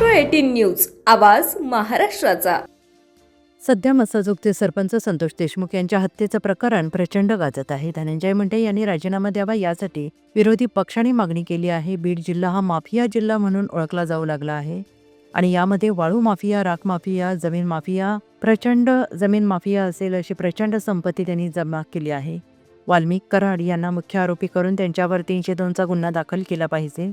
Eighteen news आवाज महाराष्ट्राचा. सध्या मसाजोगचे सरपंच संतोष देशमुख यांच्या हत्येचं प्रकरण प्रचंड गाजत आहे. धनंजय मुंडे यांनी राजीनामा द्यावा यासाठी विरोधी पक्षाने मागणी केली आहे. बीड जिल्हा हा माफिया जिल्हा म्हणून ओळखला जाऊ लागला आहे. आणि यामध्ये वाळू माफिया राख माफिया जमीन माफिया प्रचंड जमीन माफिया असेल अशी प्रचंड संपत्ती त्यांनी जमा केली आहे. वाल्मिक कराड यांना मुख्य आरोपी करून त्यांच्यावर तीनशे दोनचा गुन्हा दाखल केला पाहिजे.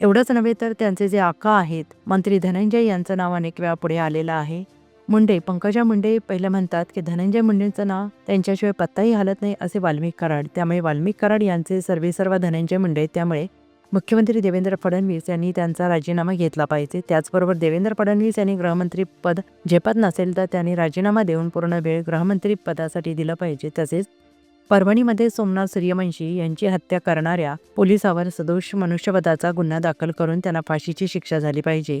एवढंच नव्हे तर त्यांचे जे आका आहेत मंत्री धनंजय यांचं नाव अनेक वेळा पुढे आलेलं आहे. मुंडे पंकजा मुंडे पहिलं म्हणतात की धनंजय मुंडेंचं नाव त्यांच्याशिवाय पत्ताही हलत नाही असे वाल्मिक कराड. त्यामुळे वाल्मिक कराड यांचे सर्वे सर्व धनंजय मुंडे त्यामुळे मुख्यमंत्री देवेंद्र फडणवीस यांनी त्यांचा राजीनामा घेतला पाहिजे. त्याचबरोबर देवेंद्र फडणवीस यांनी गृहमंत्री पद झेपत नसेल तर त्यांनी राजीनामा देऊन पूर्ण वेळ गृहमंत्री पदासाठी दिलं पाहिजे. तसेच परभणीमध्ये सोमनाथ सूर्यवंशी यांची हत्या करणाऱ्या पोलिसावर सदोष मनुष्यवधाचा गुन्हा दाखल करून त्यांना फाशीची शिक्षा झाली पाहिजे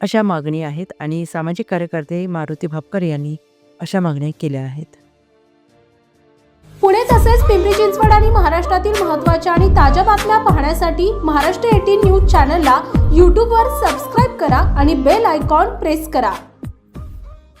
अशा मागणी आहेत आणि सामाजिक कार्यकर्ते मारुती भापकर यांनी अशा मागण्या केल्या आहेत. पुणे तसेच पिंपरी चिंचवड आणि महाराष्ट्रातील महत्त्वाच्या आणि ताज्या बातम्या पाहण्यासाठी महाराष्ट्र एटीन न्यूज चॅनलला यूट्यूबवर सबस्क्राईब करा आणि बेल आयकॉन प्रेस करा.